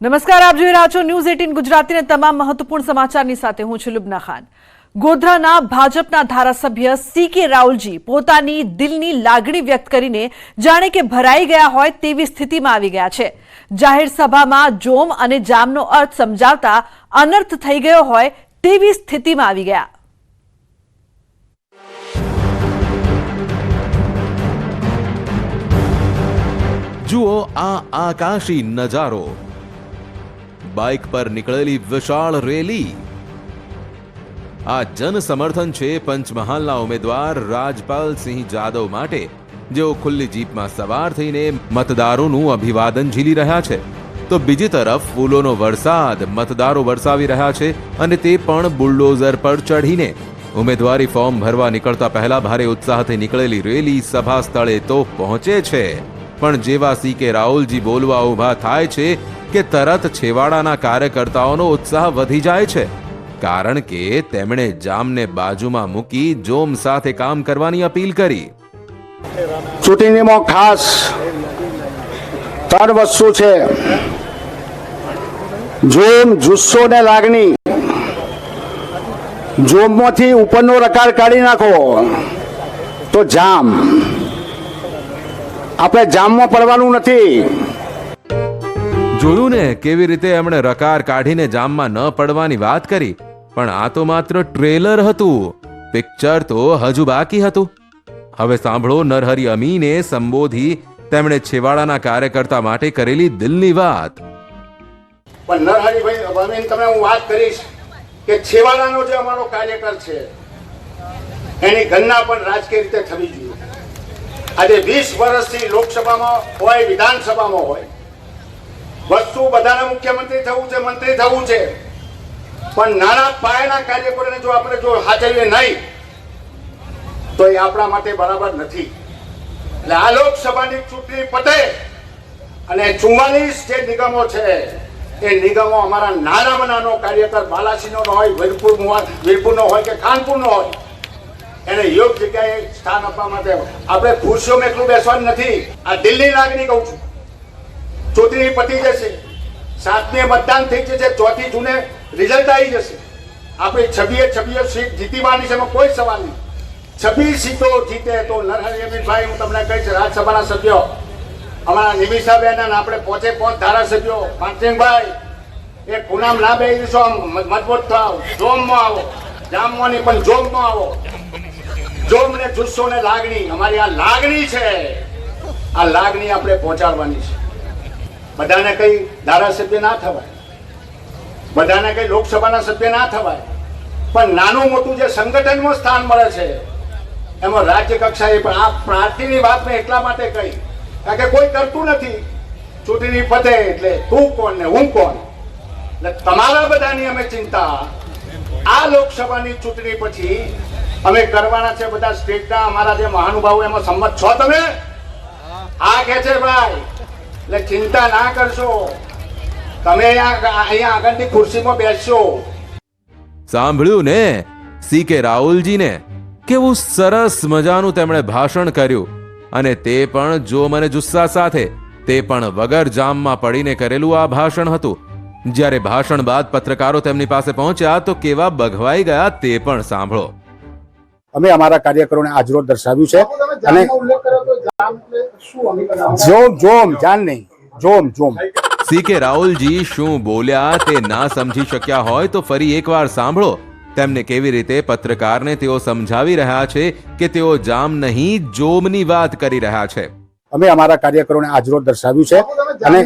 નમસ્કાર, આપ જોઈ રહ્યા છો ન્યૂઝ એટીન ગુજરાતીને તમામ મહત્વપૂર્ણ સમાચારની સાથે હું છું લુબના ખાન. ગોધરાના ભાજપના ધારાસભ્ય સી કે રાહુલજી પોતાની દિલની લાગણી વ્યક્ત કરીને જાણે કે ભરાઈ ગયા હોય તેવી સ્થિતિમાં આવી ગયા છે. જાહેર સભામાં જોમ અને જામનો અર્થ સમજાવતા અનર્થ થઈ ગયો હોય તેવી સ્થિતિમાં આવી ગયા. જુઓ આ આકાશી નજારો. બાઇક પર નીકળેલી વિશાળ રેલી. આ જન સમર્થન છે પંચમહાલના ઉમેદવાર રાજપાલસિંહ જાદવ માટે, જેઓ ખુલ્લી જીપમાં સવાર થઈને મતદારોનું અભિવાદન ઝીલી રહ્યા છે. તો બીજી તરફ ફૂલોનો વરસાદ, મતદારો વરસાવી રહ્યા છે અને તે પણ બુલડોઝર પર ચઢીને. ઉમેદવારી ફોર્મ ભરવા નીકળતા પહેલા ભારે ઉત્સાહથી નીકળેલી રેલી સભા સ્થળે તો પહોંચે છે. પણ જેવા સી કે રાહુલજી બોલવા ઊભા થાય છે કે તરત છેવાડાના કાર્યકર્તાઓનો ઉત્સાહ વધી જાય છે. કારણ કે તેમણે જામને બાજુમાં મૂકી જોમ સાથે કામ કરવાની અપીલ કરી. ચૂંટણીમાં ખાસ ત્રણ વસ્તુ છે. જોમ, જુસ્સો ને લાગણી. જોમમાંથી ઉપરનો રકાર કાઢી નાખો તો જામ. આપણે જામમાં પડવાનું નથી. જોયું ને કેવી રીતે એમણે રકાર કાઢીને જામમાં ન પડવાની વાત કરી? પણ આ તો માત્ર ટ્રેલર હતું. પિક્ચર તો હજુ બાકી હતું. હવે સાંભળો નરહરી અમીને સંબોધી તેમણે છેવાડાના કાર્યકર્તા માટે કરેલી દિલની વાત. પણ નરહરિભાઈ અમીન તમે હું વાત કરીશ કે છેવાડાનો જે અમારો કાર્યકર છે, એની ગણના પણ રાજકીય રીતે થવી જોઈએ. આજે વીસ વર્ષથી લોકસભામાં હોય, વિધાનસભામાં હોય વસ્તુ બધાને મુખ્યમંત્રી થવું છે, મંત્રી થવું છે. પણ નાના પાયાના કાર્યકરોને જો આપણે જો હાજરીએ નહીં, તો એ આપણા માટે બરાબર નથી. એટલે આ લોકસભાની ચૂંટણી પતે અને ચુમ્માલીસ જે નિગમો છે, એ નિગમો અમારા નાનામાં નાનો કાર્યકર બાલાસીનો હોય વીરપુર વીરપુરનો હોય કે ખાનપુરનો હોય, એને યોગ્ય જગ્યાએ સ્થાન આપવા માટે આપણે ખુરશીઓમાં એકલું બેસવાનું નથી. આ દિલ્હી લાગણી કહું છું. ચૂંટણી પતી જશે. સાતમે મતદાન થઈ જશે, ચોથી જૂને રિઝલ્ટ આવી જશે. આપણે છબીએ છબીએ સીટ જીતીવાની છે, એમાં કોઈ સવાલ નહીં. છબી સીટો જીતે તો નરહરી અમીનભાઈ હું તમને કહીશ, રાજ્યસભાના સભ્યો, અમારા નિમિષાબેન અને આપણે પોચે પોચ ધારાસભ્યો પાંચસિંહભાઈ એ ગુનામ ના બે દિવસો મજબૂત થાવ, જોમમાં આવો જામમાં નહીં પણ જોમમાં આવો. જોમ ને જુસ્સો ને લાગણી, અમારી આ લાગણી છે. આ લાગણી આપણે પહોંચાડવાની છે. બધાને કઈ ધારાસભ્ય ના થવાય, બધાને કઈ લોકસભાના સભ્ય ના થવાય, પણ નાનું મોટું જે સંગઠનમાં સ્થાન મળે છે, એમાં રાજ્ય કક્ષાએ પણ આ પ્રાર્થીની વાત મેં એટલા માટે કહી, કારણ કે કોઈ કરતું નથી. ચૂંટણી પતે એટલે તું કોણ ને હું કોણ? એટલે તમારા બધાની અમે ચિંતા. આ લોકસભાની ચૂંટણી પછી અમે કરવાના છે બધા સ્ટેટના, અમારા જે મહાનુભાવો, એમાં સંમત છો તમે? આ કે છે ભાઈ? એટલે ચિંતા ના કરશો. તમે અહીંયા આગળની ખુરશીમાં બેસશો. સાંભળ્યું ને? સી કે રાહુલજીને? કેવું સરસ મજાનું તેમણે ભાષણ કર્યું. અને તે પણ જો મને જુસ્સા સાથે, તે પણ વગર જામમાં પડીને કરેલું આ ભાષણ હતું. જ્યારે ભાષણ બાદ પત્રકારો તેમની પાસે પહોંચ્યા તો કેવા બઘવાઈ ગયા તે પણ સાંભળો. અમે અમારા કાર્યકરોને આજરોજ દર્શાવ્યું છે. અને જોમ જોમ જાન નહીં. જોમ જોમ. સી કે રાહુલજી શું બોલ્યા તે ના સમજી શક્યા હોય તો ફરી એકવાર સાંભળો. તેમને કેવી રીતે પત્રકારને તેઓ સમજાવી રહ્યા છે કે તેઓ જામ નહીં જોમની વાત કરી રહ્યા છે. અમે અમારા કાર્યકરોને આજરોજ દર્શાવ્યું છે. અને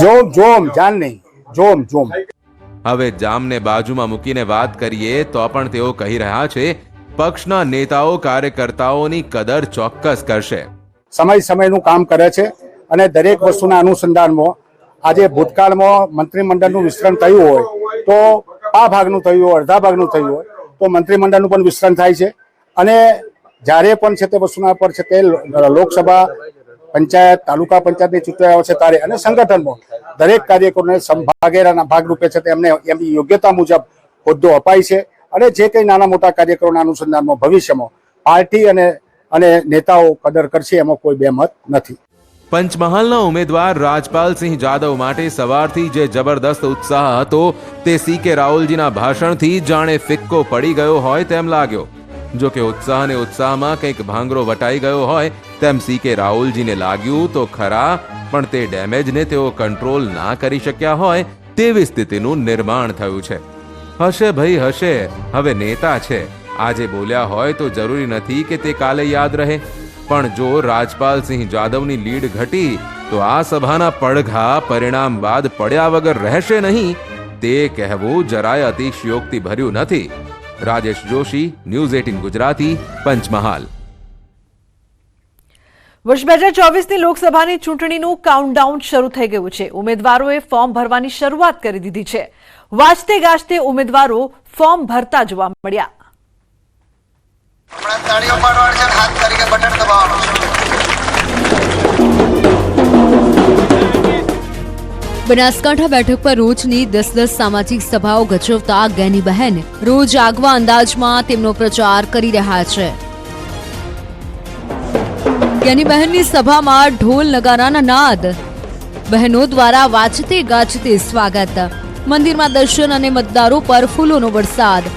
જોમ જોમ જાન નહીં. જોમ જોમ. હવે જામને બાજુમાં મૂકીને વાત કરીએ તો પણ તેઓ કહી રહ્યા છે, પક્ષના નેતાઓ કાર્યકર્તાઓની કદર ચોક્કસ કરશે. સમય સમયનું કામ કરે છે અને દરેક વસ્તુના અનુસંધાનમાં આજે ભૂતકાળમાં મંત્રીમંડળનું વિસ્તરણ થયું હોય તો આ ભાગનું થયું હોય, અડધા ભાગનું થયું હોય તો મંત્રીમંડળનું પણ વિસ્તરણ થાય છે. અને જ્યારે પણ છે તે વસ્તુના પર છે તે લોકસભા પંચાયત, તાલુકા પંચાયતની ચૂંટણી આવે છે ત્યારે અને સંગઠનમાં દરેક કાર્યકરોને સંભાગેરાના ભાગરૂપે છે તેમને એમની યોગ્યતા મુજબ હોદ્દો અપાય છે અને જે કંઈ નાના મોટા કાર્યકરોના અનુસંધાનમાં ભવિષ્યમાં પાર્ટી અને અને નેતાઓ કદર કરશે એમાં કોઈ બેમત નથી. પંચમહાલના ઉમેદવાર રાજપાલસિંહ જાદવ માટે સવારથી જે જબરદસ્ત ઉત્સાહ હતો તે સી કે રાહુલજીના ભાષણથી જાણે ફિક્કો પડી ગયો હોય તેમ લાગ્યો. જો કે ઉત્સાહ અને ઉત્સાહમાં કંઈક ભાંગરો વટાઈ ગયો હોય, તેમ સી કે રાહુલજીને લાગ્યું તો ખરા, પણ તે ડેમેજને તેઓ કંટ્રોલ ના કરી શક્યા હોય, તેવી સ્થિતિનું નિર્માણ થયું છે. હશે ભાઈ, હશે, હવે નેતા છે. આજે બોલ્યા હોય તો જરૂરી નથી કે તે કાલે યાદ રહે. પણ જો રાજપાલસિંહ જાદવની લીડ ઘટી, તો આ સભાના પડઘા પરિણામ બાદ પડ્યા વગર રહેશે નહીં. તે કહેવું જરાય અતિશયોક્તિ ભર્યું નથી. રાજેશ જોશી ન્યૂઝ એટીન ગુજરાતી પંચમહાલ વર્ષ બે હજાર ચોવીસની લોકસભાની ચૂંટણીનું કાઉન્ટડાઉન શરૂ થઈ ગયું છે. ઉમેદવારોએ ફોર્મ ભરવાની શરૂઆત કરી દીધી છે. વાંચતે ગાજતે ઉમેદવારો ફોર્મ ભરતા જોવા મળ્યા. હમણાં તાળીઓ પાડવાની છે હાથ તરીકે બટન દબાવવાનું છે. બનાસકાંઠા બેઠક પર રોજની દસ દસ સામાજિક સભાઓ ગજવતા ગેનીબહેન રોજ આગવા અંદાજમાં તેમનો પ્રચાર કરી રહ્યા છે. ગેનીબહેનની સભામાં ઢોલ નગારાના નાદ. બહેનો દ્વારા વાંચતે ગાજતે સ્વાગત. મંદિરમાં દર્શન અને મતદારો પર ફૂલોનો વરસાદ.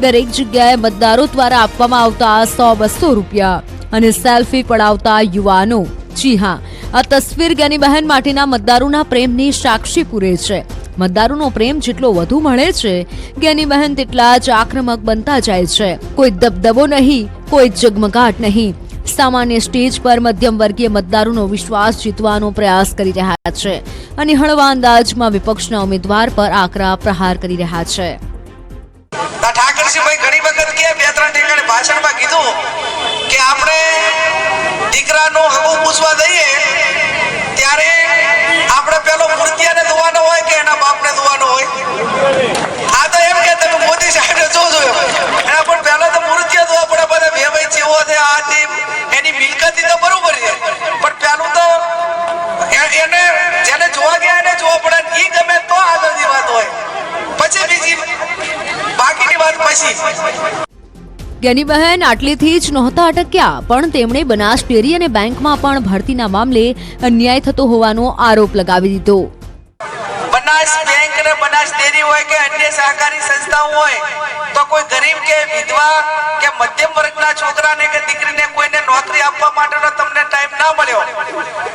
દરેક જગ્યાએ મતદારો દ્વારા આપવામાં આવતા સો બસો રૂપિયા અને સેલ્ફી પડાવતા યુવાનો. જી હા આ તસવીર જ્ઞાની બહેન માટેના મતદારોના પ્રેમની સાક્ષી પૂરે છે. મતદારોનો પ્રેમ જેટલો વધુ મળે છે જ્ઞાની બહેન તેટલા જ આક્રમક બનતા જાય છે. કોઈ દબદબો નહીં, કોઈ જગમગાટ નહીં. સામાન્ય સ્ટેજ પર મધ્યમ વર્ગીય મતદારોનો વિશ્વાસ જીતવાનો પ્રયાસ કરી રહ્યા છે અને હળવા અંદાજમાં વિપક્ષના ઉમેદવાર પર આકરા પ્રહાર કરી રહ્યા છે. ઠાકરસિંહભાઈ ઘણી વખત કે બે, ત્રણ ઠેકાણે ભાષણમાં કીધું કે આપણે દીકરાનું હકુ પૂછવા જઈએ, ત્યારે આપણે પેલો મૂર્તિયાને ધોવાનો હોય કે એના બાપને ધોવાનો હોય? આ તો એમ કે તમે મોદી સાહેબને જોજો એમ. એના પણ પહેલા તો મૂર્તિયા ધોવા પડે, બધા બે ભાઈ જેવો છે, આ તે એની મિલકતી તો બરોબર છે. પણ પેલું તો એને જેને જોવા ગયા, એને જોવા પડે એ ગમે તો આગળની વાત હોય. પછી બીજી બાકીની વાત પછી. જ્ઞાનીબહેન આટલીથી જ નહોતા અટક્યા, પણ તેમણે બનાસ ડેરી અને બેંકમાં પણ ભરતીના મામલે અન્યાય થતો હોવાનો આરોપ લગાવી દીધો. બનાસ બેંક ને બનાસ ડેરી હોય કે અન્ય સહકારી સંસ્થાઓ હોય, તો કોઈ ગરીબ કે વિધવા કે મધ્યમ વર્ગના છોકરાને કે દીકરીને કોઈને નોકરી આપવા માટેનો તમને ટાઈમ ના મળ્યો.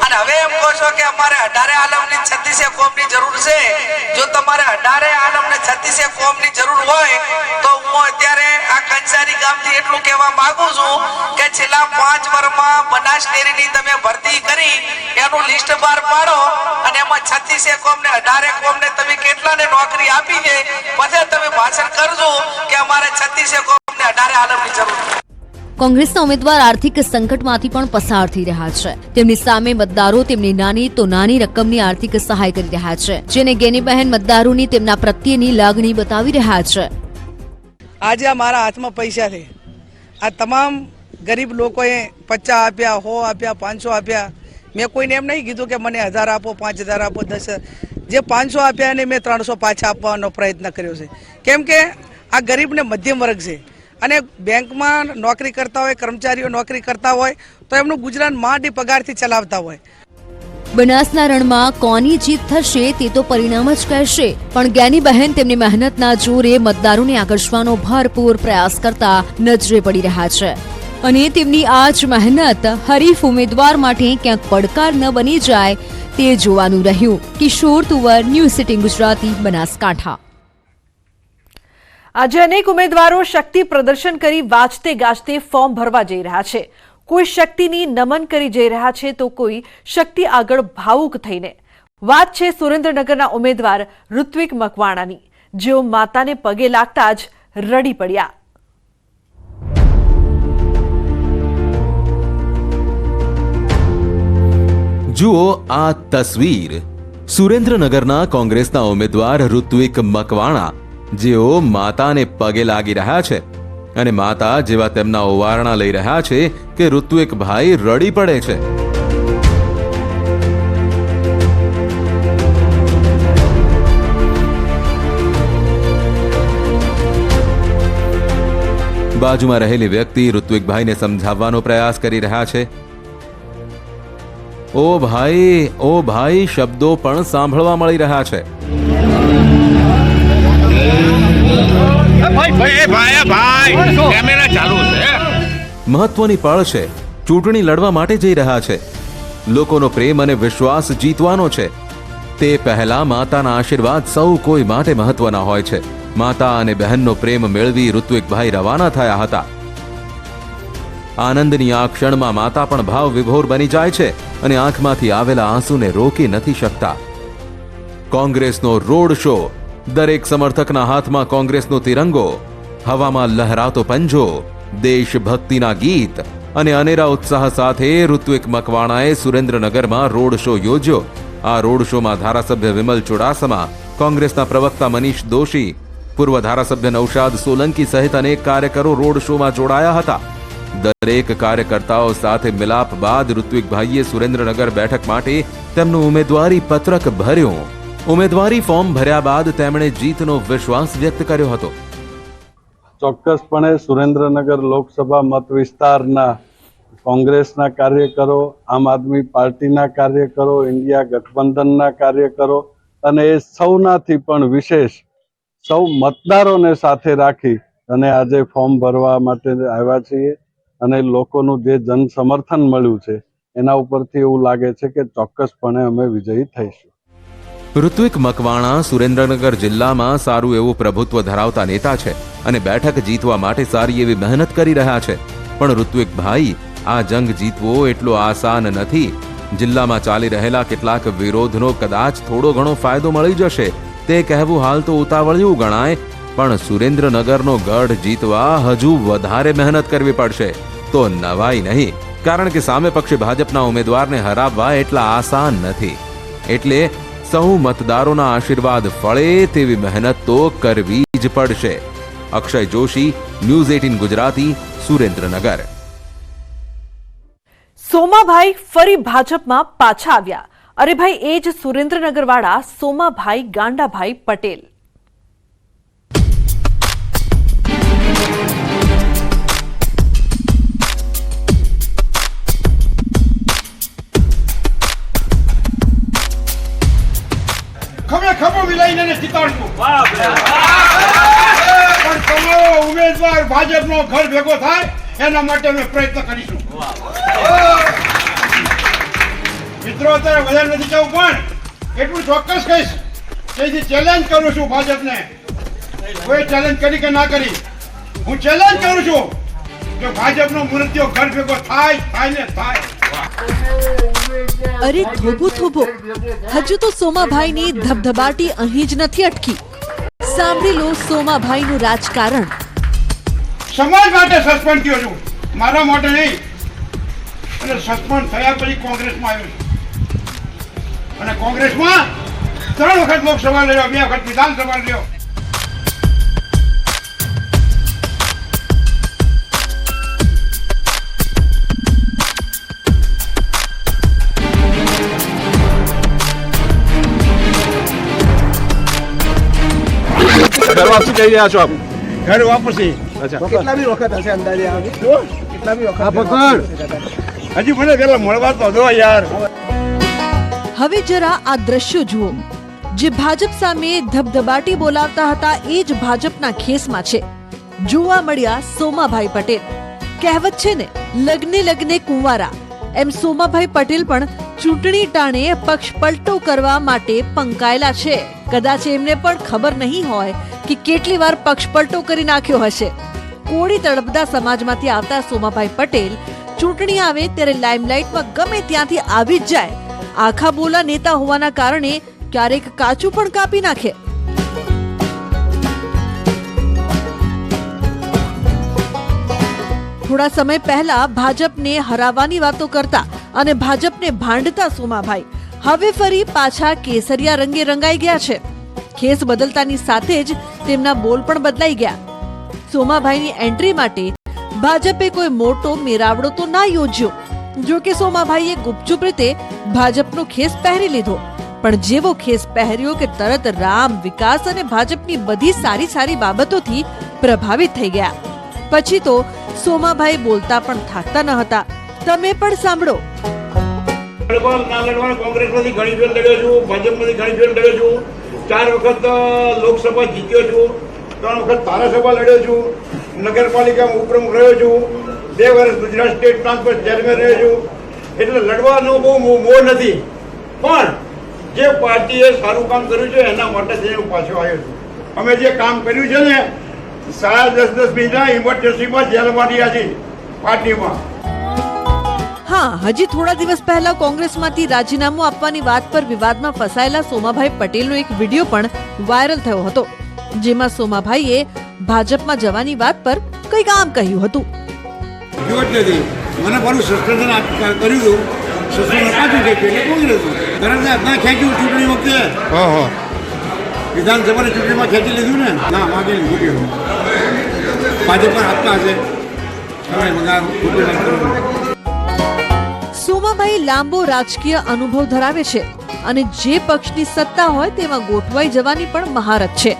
અને હવે એમ કહો છો કે અમારે અઢારે આલમની છત્રીસે કોમની જરૂર છે? જો તમારે અઢારે આલમને છત્રીસે કોમની જરૂર હોય, તો હું અત્યારે આ કંસારી ગામથી એટલું કહેવા માંગુ છું કે છેલ્લા પાંચ વર્ષમાં બનાસ ડેરીની તમે ભરતી કરી, એનું લિસ્ટ બહાર પાડો અને એમાં છત્રીસે કોમ ને અઢારે કોમ ને તમે કેટલાને નોકરી આપી છે પછી તમે ભાષણ કરજો કે અમારે છત્રીસે કોમ અઢારે આલમની જરૂર કોંગ્રેસના ઉમેદવાર આર્થિક સંકટમાંથી પણ પસાર થઈ રહ્યા છે. તેમની સામે મતદારો તેમની નાની તો નાની રકમની આર્થિક સહાય કરી રહ્યા છે. જેને ગેનીબહેન મતદારોની તેમના પ્રત્યેની લાગણી બતાવી રહ્યા છે. આજે આ મારા હાથમાં પૈસા છે. આ તમામ ગરીબ લોકોએ પચાસ આપ્યા સો આપ્યા પાંચસો આપ્યા. મેં કોઈને એમ નહીં કીધું કે મને હજાર આપો પાંચ હજાર આપો દસ હજાર. જે પાંચસો આપ્યા એને મેં ત્રણસો પાછા આપવાનો પ્રયત્ન કર્યો છે. કેમ કે આ ગરીબને મધ્યમ વર્ગ છે. અને બેંકમાં નોકરી કરતા હોય, કર્મચારીઓ નોકરી કરતા હોય, તો એમનું ગુજરાન માંડી પગારથી ચલાવતા હોય. બનાસના રણમાં કોની જીત થશે તે તો પરિણામ જ કહેશે. પણ જ્ઞાની બહેન તેમની મહેનતના જોરે મતદારોને આકર્ષવાનો ભરપૂર પ્રયાસ કરતા નજરે પડી રહ્યા છે. અને તેમની આ જ મહેનત હરીફ ઉમેદવાર માટે ક્યાંક પડકાર ન બની જાય તે જોવાનું રહ્યું. Kishor Tuvar, news city Gujarati, Banaskantha. આજે અનેક ઉમેદવારો શક્તિ પ્રદર્શન કરી વાંચતે ગાજતે ફોર્મ ભરવા જઈ રહ્યા છે. કોઈ શક્તિની નમન કરી જઈ રહ્યા છે તો કોઈ શક્તિ આગળ ભાવુક થઈને. વાત છે સુરેન્દ્રનગરના ઉમેદવાર ઋત્વિક મકવાણાની. જેઓ માતાને પગે લાગતા જ રડી પડ્યા. જુઓ આ તસવીર. સુરેન્દ્રનગરના કોંગ્રેસના ઉમેદવાર ઋત્વિક મકવાણા, જેઓ માતાને પગે લાગી રહ્યા છે અને માતા જેવા તેમના ઓવારણા લઈ રહ્યા છે કે ઋત્વિકભાઈ રડી પડે છે. બાજુમાં રહેલી વ્યક્તિ ઋત્વિકભાઈને સમજાવવાનો પ્રયાસ કરી રહ્યા છે. ઓ ભાઈ ઓ ભાઈ શબ્દો પણ સાંભળવા મળી રહ્યા છે. મહત્વની પળ છે. ચૂંટણી લડવા માટે જઈ રહ્યા છે. લોકોનો પ્રેમ અને વિશ્વાસ જીતવાનો છે. તે પહેલા માતાના આશીર્વાદ સૌ કોઈ માટે મહત્વના હોય છે. માતા અને બહેનનો પ્રેમ મેળવી ઋત્વિકભાઈ રવાના થયા હતા. આનંદની આ ક્ષણમાં માતા પણ ભાવ વિભોર બની જાય છે અને આંખમાંથી આવેલા આંસુને રોકી નથી શકતા. કોંગ્રેસનો રોડ શો. દરેક સમર્થકના હાથમાં કોંગ્રેસનો તિરંગો. હવામાં લહેરાતો પંજો. દેશભક્તિના ગીત અને અનેરા ઉત્સાહ સાથે ઋત્વિક મકવાણાએ સુરેન્દ્રનગરમાં રોડ શો યોજ્યો. આ રોડ શોમાં ધારાસભ્ય વિમલ ચુડાસમા, કોંગ્રેસના પ્રવક્તા મનીષ દોશી, પૂર્વ ધારાસભ્ય નૌશાદ સોલંકી સહિત અનેક કાર્યકરો રોડ શોમાં જોડાયા હતા. દરેક કાર્યકર્તાઓ સાથે મિલાપ બાદ ઋત્વિકભાઈએ સુરેન્દ્રનગર બેઠક માટે તેમનું ઉમેદવારી પત્રક ભર્યું. ઉમેદવારી ફોર્મ ભર્યા બાદ તેમણે જીતનો વિશ્વાસ વ્યક્ત કર્યો હતો. ચોક્કસપણે સુરેન્દ્રનગર લોકસભા મત વિસ્તારના કોંગ્રેસના કાર્યકરો, આમ આદમી પાર્ટીના કાર્યકરો, ઇન્ડિયા ગઠબંધનના કાર્યકરો અને એ સૌનાથી પણ વિશેષ સૌ મતદારોને સાથે રાખી અને આજે ફોર્મ ભરવા માટે આવ્યા છીએ. અને લોકોનું જે જન સમર્થન મળ્યું છે, એના ઉપરથી એવું લાગે છે કે ચોક્કસપણે અમે વિજયી થઈશું. ઋત્વિક મકવાણા સુરેન્દ્રનગર જિલ્લામાં સારું એવું પ્રભુત્વ ધરાવતા નેતા છે અને બેઠક જીતવા માટે સારી એવી મહેનત કરી રહ્યા છે. પણ ઋત્વિકભાઈ, આ જંગ જીતવો એટલો આસાન નથી. જિલ્લામાં ચાલી રહેલા કેટલાક વિરોધનો કદાચ થોડો ઘણો ફાયદો મળી જશે. તે કહેવું હાલ તો ઉતાવળિયું ગણાય પણ સુરેન્દ્રનગરનો ગઢ જીતવા હજુ વધારે મહેનત કરવી પડશે. તો નવાઈ નહીં, કારણ કે સામે પક્ષે ભાજપના ઉમેદવારને હરાવવા એટલા આસાન નથી. એટલે સૌ મતદારોના આશીર્વાદ ફળે તેવી મહેનત તો કરવી જ પડશે. Akshay Joshi, news eighteen Gujarati, Surendranagar. Somabhai ફરી ભાજપમાં પાછા આવ્યા. અરે ભાઈ, એ જ સુરેન્દ્રનગર વાળા સોમાભાઈ ગાંડાભાઈ પટેલ. ખમો વિલાઈને એને જીતાડશું પણ તમારો ઉમેદવાર ભાજપનો ઘર ભેગો થાય એના માટે અમે પ્રયત્ન કરીશું. મિત્રો અત્યારે વધારે નથી કહું પણ એટલું ચોક્કસ કહીશ કે ચેલેન્જ કરું છું ભાજપને કોઈ ચેલેન્જ કરી કે ના કરી હું ચેલેન્જ કરું છું કે ભાજપનો મૃત્યુ ઘર ભેગો થાય થાય ને થાય. અરે થોભો થોભો. હજુ તો સોમાભાઈની ધબધબાટી અહીં જ નથી અટકી. સાંભળી લો સોમાભાઈનું રાજકારણ. સમાજ માટે સસ્પેન્ડ થયો છું. મારા માટે નહીં. અને સસ્પેન્ડ થયા પછી કોંગ્રેસમાં આવ્યો અને કોંગ્રેસમાં ત્રણ વખત લોકસભા લડ્યો, બે વખત વિધાનસભા લડ્યો. ઘર વાપસી કહી રહ્યા છો આપ? ઘર વાપસી કેટલા બી વખત હશે અંદાજે કેટલા બી વખત હજી મને પેલા મળવા તો દો યાર. હવે જરા આ દ્રશ્યો જુઓ. જે ભાજપ સામે ધબધબાટી બોલાવતા હતા એ જ ભાજપના ખેસમાં છે. જોવા મળ્યા સોમાભાઈ પટેલ. કહેવત છે ને લગ્ને લગ્ને કુંવારા. એમ સોમાભાઈ પટેલ પણ ચૂંટણી ટાણે પક્ષ પલટો કરવા માટે પંકાયેલા છે. કદાચ એમને પણ ખબર નહીં હોય કે કેટલી વાર પક્ષપલટો કરી નાખ્યો હશે. કોળી તળપદા સમાજમાંથી આવતા સોમાભાઈ પટેલ ચૂંટણી આવે ત્યારે લાઇમલાઇટમાં ગમે ત્યાંથી આવી જ જાય. આખા બોલા નેતા હોવાના કારણે ક્યારેક કાચું પણ કાપી નાખે. થોડા સમય પહેલા ભાજપને હરાવવાની વાતો કરતા અને ભાજપને ભાંડતા સોમાભાઈ. હવે ફરી પાછા કેસરિયા રંગે રંગાઈ ગયા છે. ખેસ બદલતાની સાથે જ તેમના બોલ પણ બદલાઈ ગયા. સોમાભાઈની એન્ટ્રી માટે ભાજપે કોઈ મોટો મેરાવડો તો ના યોજ્યો. જો કે સોમાભાઈએ ગુપચુપ રીતે ભાજપનો ખેસ પહેરી લીધો. પણ જેવો ખેસ પહેર્યો કે તરત રામ વિકાસ અને ભાજપની બધી સારી સારી બાબતોથી પ્રભાવિત થઈ ગયા. પછી તો સોમાભાઈ બોલતા પણ થાકતા ન હતા. તમે પણ સાંભળો. ના લડવા કોંગ્રેસમાંથી ઘણી ફેર લડ્યો છું, ભાજપમાંથી ઘણી ફેર લડ્યો છું. ચાર વખત લોકસભા જીત્યો છું. ત્રણ વખત ધારાસભા લડ્યો છું. નગરપાલિકામાં ઉપપ્રમુખ રહ્યો છું. બે વર્ષ ગુજરાત સ્ટેટ ટ્રાન્સપોર્ટ ચેરમેન રહ્યો છું. એટલે લડવાનો બહુ મોહ નથી. પણ જે પાર્ટીએ સારું કામ કર્યું છે, એના માટે જઈને હું પાછો આવ્યો છું. અમે જે કામ કર્યું છે ને, સાડા દસ દસ મિનિટના ઇમરજન્સીમાં જેલમાં રહ્યા છીએ, પાર્ટીમાં. હા હજી થોડા દિવસ પહેલા કોંગ્રેસમાંથી રાજીનામું આપવાની વાત પર વિવાદમાં ફસાયેલા સોમાભાઈ પટેલનો એક વીડિયો પણ વાયરલ થયો હતો જેમાં સોમાભાઈએ ભાજપમાં જવાની વાત પર કંઈક આમ કહ્યું હતું. નથી મને મારું સસ્પેન્શન કર્યું હતું. સસ્પેન્શન પાછું ખેંચ્યું એટલે કોંગ્રેસ તરત ના ખેંચ્યું ચૂંટણી વખતે વિધાનસભાની ચૂંટણીમાં ખેંચી લીધું ને ના માગી લીધું ભાજપ પણ આપતા હશે. સોમાભાઈ લાંબો રાજકીય અનુભવ ધરાવે છે અને જે પક્ષની સત્તા હોય તેમાં ગોઠવાઈ જવાની પણ મહારત છે.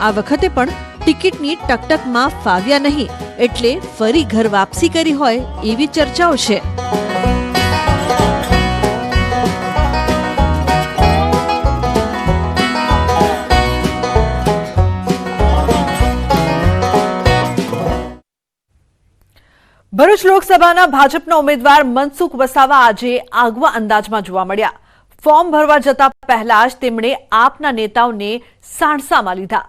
આ વખતે પણ ટિકિટની ટકટકમાં ફાવ્યા નહીં એટલે ફરી ઘર વાપસી કરી હોય એવી ચર્ચાઓ છે. ભરૂચ લોકસભાના ભાજપના ઉમેદવાર મનસુખ વસાવા આજે આગવા અંદાજમાં જોવા મળ્યા. ફોર્મ ભરવા જતા પહેલા જ તેમણે આપના નેતાઓને સાણસામાં લીધા.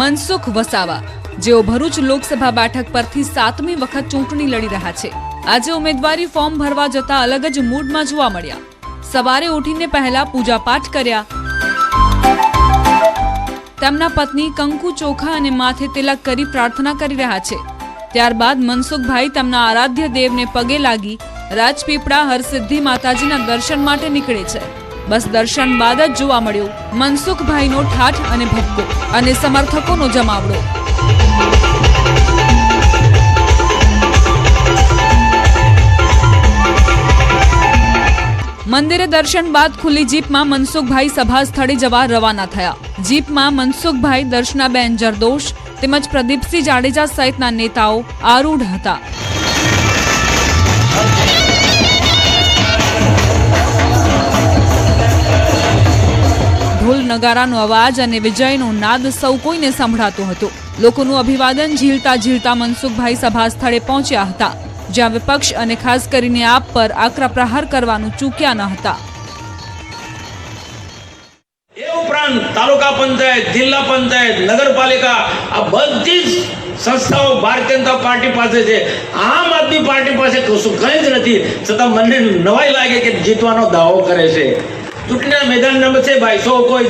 મનસુખ વસાવા, જેઓ ભરૂચ લોકસભા બેઠક પરથી સાતમી વખત ચૂંટણી લડી રહ્યા છે, આજે ઉમેદવારી ફોર્મ ભરવા જતા અલગ જ મૂડમાં જોવા મળ્યા. સવારે ઉઠીને પહેલા પૂજાપાઠ કર્યા તેમના પત્ની કંકુ ચોખા અને માથે તિલક કરી પ્રાર્થના કરી રહ્યા છે. ત્યારબાદ મનસુખભાઈ તેમના આરાધ્ય દેવને પગે લાગી રાજપીપળા હરસિદ્ધિ માતાજીના દર્શન માટે નીકળે છે. બસ દર્શન બાદ જ જોવા મળ્યો. મનસુખભાઈનો ઠાઠ અને ભક્કો અને સમર્થકોનો જમાવડો. મંદિરે દર્શન બાદ ખુલ્લી જીપમાં મનસુખભાઈ સભા સ્થળે જવા રવાના થયા. જીપમાં મનસુખભાઈ, દર્શનાબેન જરદોશ તેમજ પ્રદીપસિંહ જાડેજા સહિતના નેતાઓ આરૂઢ હતા. ઢોલ નગારાનો અવાજ અને વિજયનો નાદ સૌ કોઈને સંભળાતો હતો. લોકોનું અભિવાદન ઝીલતા ઝીલતા મનસુખભાઈ સભા સ્થળે પહોંચ્યા હતા. જ્યાં વિપક્ષ અને ખાસ કરીને આપ પર આકરા પ્રહાર કરવાનું ચૂક્યા ન હતા. એ ઉપરાંત તાલુકા પંચાયત, જિલ્લા પંચાયત, નગરપાલિકા, આ બધી જ સંસ્થાઓ ભારતીય જનતા પાર્ટી પાસે છે. આમ આદમી પાર્ટી પાસે કશું કંઈ જ નથી. છતાં મને નવાઈ લાગે કે જીતવાનો દાવો કરે છે. ચૂંટણીના મેદાનમાં છે ભાઈ સો કોઈ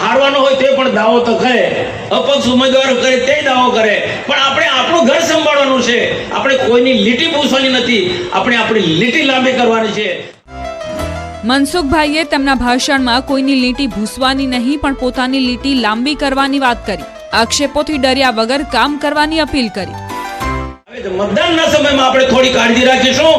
હારવાનો હોય તે પણ દાવો તો કરે. અપક્ષ ઉમેદવારો કરે, તે દાવો કરે. પણ આપણે આપણું ઘર છે. આપણે કોઈની લીટી પૂછવાની નથી. આપણે આપણી લીટી લાંબી કરવાની છે. મનસુખભાઈએ તેમના ભાષણમાં કોઈની લીટી ભૂસવાની નહીં પણ પોતાની લીટી લાંબી કરવાની વાત કરી. આક્ષેપોથી ડર્યા વગર કામ કરવાની અપીલ કરી. મતદાનના સમયમાં આપણે થોડી કાળજી રાખીશું.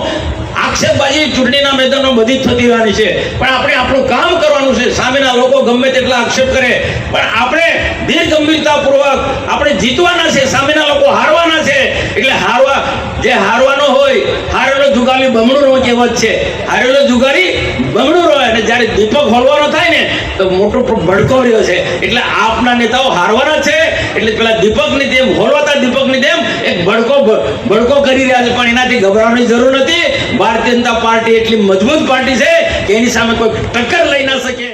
આક્ષેપબાજી ચૂંટણીના મેદાનમાં બધી થતી રહેવાની છે. પણ આપણે આપણું કામ કરવાનું છે. સામેના લોકો ગમે તેટલા આક્ષેપ કરે. પણ આપણે ધીર ગંભીરતાપૂર્વક આપણે જીતવાના છે. સામેના લોકો હારવાના છે. એટલે હારવા, જે હારવાનો હોય, હારેલો જુગારી બમણું નો કહેવત છે. હારેલો જુગારી બમણું રહે. અને જ્યારે દીપક હોલવાનો થાય ને, તો મોટો ભડકો રહ્યો છે. એટલે આપના નેતાઓ હારવાના છે. એટલે પેલા દીપકની જેમ, હોલવાતા દીપકની જેમ એક ભડકો ભડકો કરી રહ્યા છે. પણ એનાથી ગભરાવાની જરૂર નથી. ભારતીય જનતા પાર્ટી એટલી મજબૂત પાર્ટી છે કે એની સામે કોઈ ટક્કર લઈ ના શકે.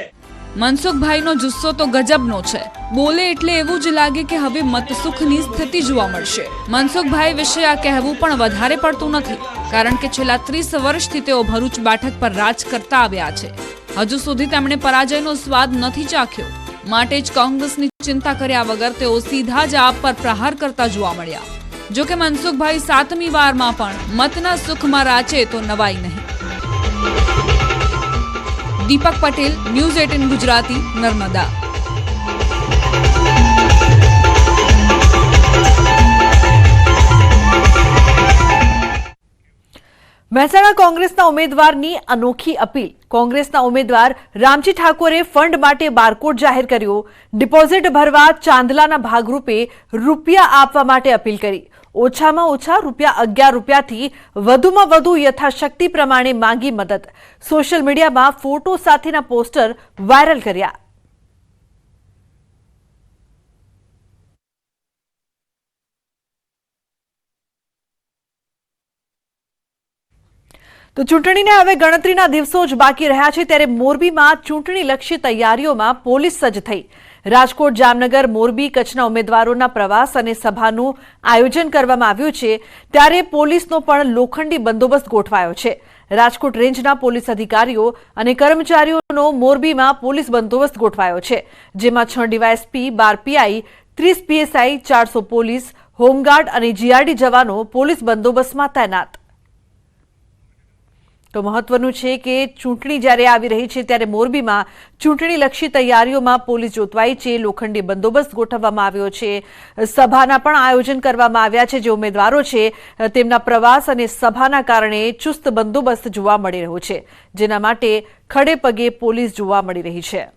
મનસુખભાઈનો જુસ્સો તો ગજબનો છે. બોલે એટલે એવું જ લાગે કે હવે મતસુખની સ્થિતિ જોવા મળશે. મનસુખભાઈ વિશે આ કહેવું પણ વધારે પડતું નથી, કારણ કે છેલ્લા ત્રીસ વર્ષથી તેઓ ભરૂચ બેઠક પર રાજ કરતા આવ્યા છે. હજુ સુધી તેમણે પરાજયનો સ્વાદ નથી ચાખ્યો. માટે જ કોંગ્રેસની ચિંતા કર્યા વગર તેઓ સીધા જ આપ પર પ્રહાર કરતા જોવા મળ્યા. જો કે મનસુખભાઈ સાતમી વારમાં પણ મતના સુખમાં રાચે તો નવાઈ નહીં. Deepak Patel, news eighteen Gujarati, Narmada. Mehsana કોંગ્રેસના ઉમેદવારની અનોખી અપીલ. કોંગ્રેસના ઉમેદવાર રામજી ઠાકોરે ફંડ માટે બારકોડ જાહેર કર્યો. ડિપોઝિટ ભરવા ચાંદલાના ભાગરૂપે રૂપિયા આપવા માટે અપીલ કરી. ઓછામાં ઓછા રૂપિયા અગિયાર રૂપિયાથી વધુમાં વધુ યથાશક્તિ પ્રમાણે માંગી મદદ. સોશિયલ મીડિયામાં ફોટો સાથેના પોસ્ટર વાયરલ કર્યા. તો ચૂંટણીને હવે ગણતરીના દિવસો જ બાકી રહ્યા છે, ત્યારે મોરબીમાં ચૂંટણીલક્ષી તૈયારીઓમાં પોલીસ સજ્જ થઈ. રાજકોટ, જામનગર, મોરબી કચ્છના ઉમેદવારોના પ્રવાસ અને સભાનું આયોજન કરવામાં આવ્યું છે, ત્યારે પોલીસનો પણ લોખંડી બંદોબસ્ત ગોઠવાયો છે. રાજકોટ રેન્જના પોલીસ અધિકારીઓ અને કર્મચારીઓનો મોરબીમાં પોલીસ બંદોબસ્ત ગોઠવાયો છે, જેમાં છ ડીવાયએસપી, બાર પીઆઈ, ત્રીસ પીએસઆઈ, ચારસો પોલીસ, હોમગાર્ડ અને જીઆરડી જવાનો પોલીસ બંદોબસ્તમાં તૈનાત. તો મહત્વનું છે કે ચૂંટણી જ્યારે આવી રહી છે ત્યારે મોરબીમાં ચૂંટણીલક્ષી તૈયારીઓમાં પોલીસ જોતવાઈ છે. લોખંડી બંદોબસ્ત ગોઠવવામાં આવ્યો છે. સભાના પણ આયોજન કરવામાં આવ્યા છે. જે ઉમેદવારો છે, તેમના પ્રવાસ અને સભાના કારણે ચુસ્ત બંદોબસ્ત જોવા મળી રહ્યો છે. જેના માટે ખડે પગે પોલીસ જોવા મળી રહી છે.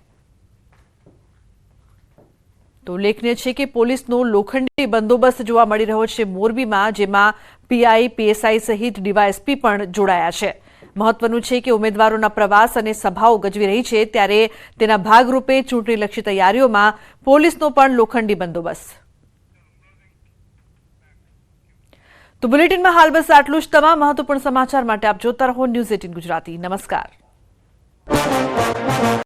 તો ઉલ્લેખનીય છે કે પોલીસનો લોખંડી બંદોબસ્ત જોવા મળી રહ્યો છે મોરબીમાં, જેમાં પીઆઈ, પીએસઆઈ સહિત ડીવાયએસપી પણ જોડાયા છે. મહત્વનું છે કે ઉમેદવારોના પ્રવાસ અને સભાઓ ગજવી રહી છે ત્યારે તેના ભાગરૂપે ચૂંટણીલક્ષી તૈયારીઓમાં પોલીસનો પણ લોખંડી બંદોબસ્ત. તો બુલેટિનમાં હાલ બસ આટલું જ. તમામ મહત્વપૂર્ણ સમાચાર માટે આપ જોતા રહો ન્યૂઝ એટીન ગુજરાતી. નમસ્કાર.